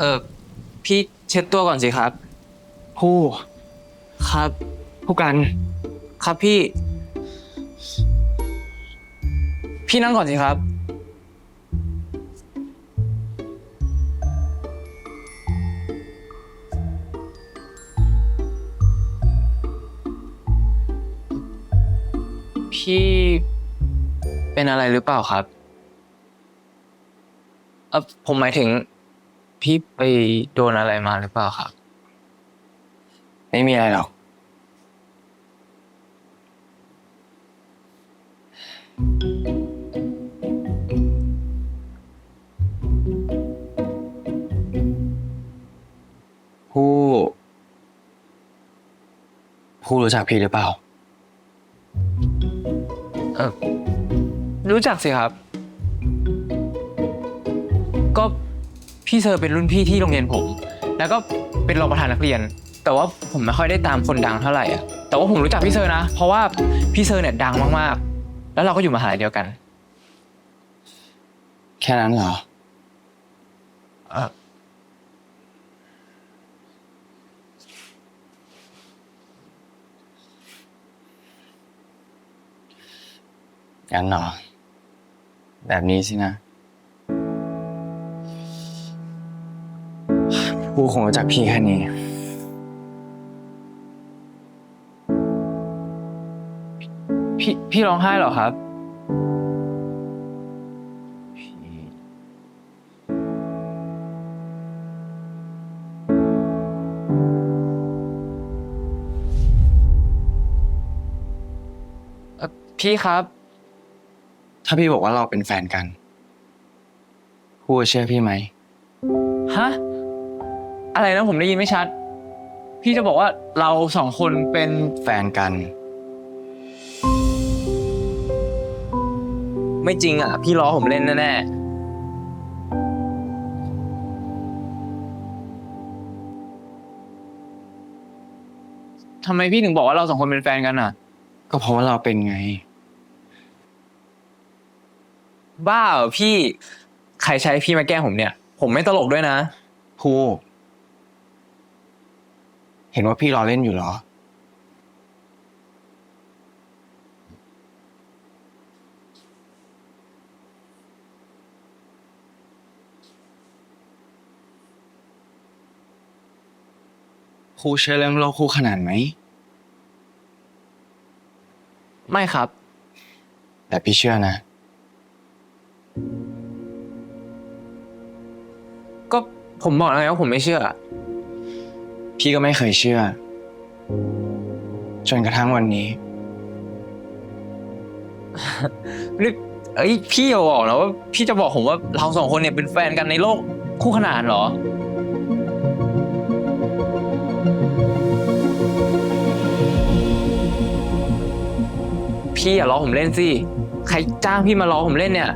ออพี่เช็ดตัวก่อนสิครับ ผู้ครับ ผู้กัน ครับพี่ พี่นั่งก่อนสิครับ พี่เป็นอะไรหรือเปล่าครับเออผมหมายถึง พี่ไปโดนอะไรมาหรือเปล่าครับ ไม่มีอะไรหรอก ผู้ ผู้รู้จักพี่หรือเปล่า เออรู้จักสิครับ ก็ พี่เซอร์เป็นรุ่นพี่ที่โรงเรียนผม แล้วก็เป็นรองประธานนักเรียน แต่ว่าผมไม่ค่อยได้ตามคนดังเท่าไหร่อะแต่ว่าผมรู้จักพี่เซอร์นะ เพราะว่าพี่เซอร์เนี่ยดังมากๆ แล้วเราก็อยู่มหาลัยเดียวกัน แค่นั้นเหรอเอองั้นเหรอแบบนี้สินะ ผู้คงรู้จักพี่แค่นี้ พี่พี่ร้องไห้เหรอครับเอ่อพี่ครับ ถ้าพี่บอกว่าเราเป็นแฟนกันผู้เชื่อพี่ไหม ฮะ อะไรนะผมได้ยินไม่ชัด พี่จะบอกว่าเราสองคนเป็นแฟนกัน ไม่จริงอะ พี่ล้อผมเล่นแน่ๆทำไมพี่ถึงบอกว่าเราสองคนเป็นแฟนกันอะ ก็เพราะว่าเราเป็นไง บ้าเหรอพี่ใครใช้พี่มาแกล้งผมเนี่ย ผมไม่ตลกด้วยนะผู้ เห็นว่าพี่รอเล่นอยู่เหรอ ครูเชื่อเรื่องโลกคู่ขนานไหม ไม่ครับ แต่พี่เชื่อนะ ก็ผมบอกแล้วไงว่าผมไม่เชื่อ พี่ก็ไม่เคยเชื่อ จนกระทั่งวันนี้ นี่เอ้ยพี่อย่าบอกนะว่าพี่จะบอกผมว่าเราสองคนเนี่ยเป็นแฟนกันในโลกคู่ขนานเหรอ พี่อย่าล้อผมเล่นสิ ใครจ้างพี่มาล้อผมเล่นเนี่ย